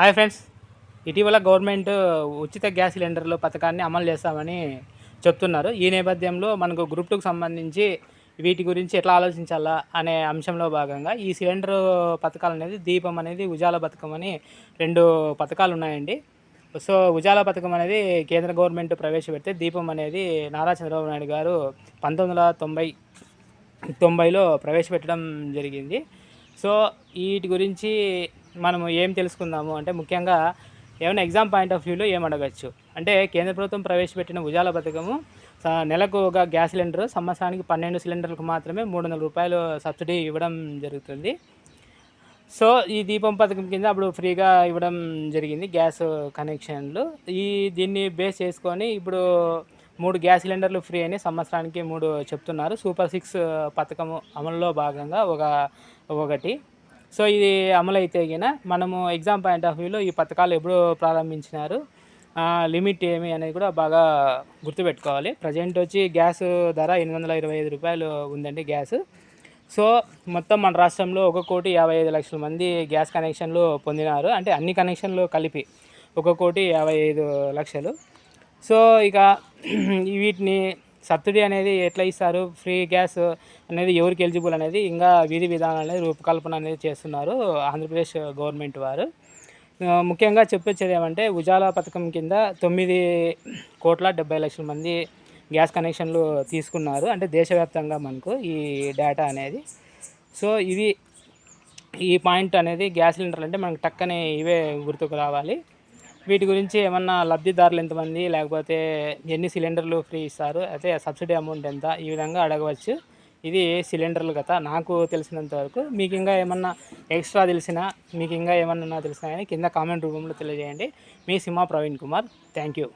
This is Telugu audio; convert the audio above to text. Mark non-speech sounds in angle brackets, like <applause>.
Hi friends. ఇటీవల గవర్నమెంట్ ఉచిత గ్యాస్ సిలిండర్లు పథకాన్ని అమలు చేస్తామని చెప్తున్నారు. ఈ నేపథ్యంలో మనకు గ్రూప్ టూకి సంబంధించి వీటి గురించి ఎట్లా ఆలోచించాలా అనే అంశంలో భాగంగా ఈ సిలిండర్ పథకాలు అనేది దీపం అనేది ఉజాల పథకం అని రెండు పథకాలు ఉన్నాయండి. సో ఉజాల పథకం అనేది కేంద్ర గవర్నమెంట్ ప్రవేశపెడితే దీపం అనేది నారా చంద్రబాబు నాయుడు గారు పంతొమ్మిది వందల తొంభై తొంభైలో ప్రవేశపెట్టడం జరిగింది. సో వీటి గురించి మనము ఏం తెలుసుకుందాము అంటే ముఖ్యంగా ఏమైనా ఎగ్జామ్ పాయింట్ ఆఫ్ వ్యూలో ఏం అడగచ్చు? అంటే కేంద్ర ప్రభుత్వం ప్రవేశపెట్టిన ఉజాల పథకము నెలకు ఒక గ్యాస్ సిలిండర్ సంవత్సరానికి పన్నెండు సిలిండర్లకు మాత్రమే మూడు వందల రూపాయలు సబ్సిడీ ఇవ్వడం జరుగుతుంది. సో ఈ దీపం పథకం కింద అప్పుడు ఫ్రీగా ఇవ్వడం జరిగింది గ్యాస్ కనెక్షన్లు. ఈ దీన్ని బేస్ చేసుకొని ఇప్పుడు మూడు గ్యాస్ సిలిండర్లు ఫ్రీ అని సంవత్సరానికి మూడు చెప్తున్నారు. సూపర్ సిక్స్ పథకము అమలులో భాగంగా ఒక ఒకటి. సో ఇది అమలు అయితే గిన మనము ఎగ్జామ్ పాయింట్ ఆఫ్ వ్యూలో ఈ పథకాలు ఎప్పుడు ప్రారంభించినారు. లిమిట్ ఏమి అనేది కూడా బాగా గుర్తుపెట్టుకోవాలి. ప్రజెంట్ వచ్చి గ్యాస్ ధర ఎనిమిది వందల ఇరవై ఐదు రూపాయలు ఉందండి గ్యాస్. సో మొత్తం మన రాష్ట్రంలో ఒక కోటి యాభై ఐదు లక్షల మంది గ్యాస్ కనెక్షన్లు పొందినారు. అంటే అన్ని కనెక్షన్లు కలిపి ఒక కోటి యాభై ఐదు లక్షలు. సో ఇక <clears throat> వీటిని సబ్సిడీ అనేది ఎట్లా ఇస్తారు? ఫ్రీ గ్యాస్ అనేది ఎవరికి ఎలిజిబుల్ అనేది ఇంకా విధి విధానాలు అనేది రూపకల్పన అనేది చేస్తున్నారు ఆంధ్రప్రదేశ్ గవర్నమెంట్ వారు. ముఖ్యంగా చెప్పొచ్చేది ఏమంటే ఉజాలా పథకం కింద తొమ్మిది కోట్ల డెబ్బై లక్షల మంది గ్యాస్ కనెక్షన్లు తీసుకున్నారు. అంటే దేశవ్యాప్తంగా మనకు ఈ డేటా అనేది. సో ఇది ఈ పాయింట్ అనేది గ్యాస్ సిలిండర్లు అంటే మనకు టక్కనే ఇవే గుర్తుకు రావాలి. వీటి గురించి ఏమన్నా లబ్ధిదారులు ఎంతమంది లేకపోతే ఎన్ని సిలిండర్లు ఫ్రీ ఇస్తారు అయితే సబ్సిడీ అమౌంట్ ఎంత ఈ విధంగా అడగవచ్చు. ఇది సిలిండర్లు కథ. నాకు తెలిసినంత వరకు మీకు ఇంకా ఏమన్నా ఎక్స్ట్రా తెలిసినా మీకు ఇంకా ఏమన్నా తెలిసినా కానీ కింద కామెంట్ రూపంలో తెలియజేయండి. మీ సింహ ప్రవీణ్ కుమార్. Thank you.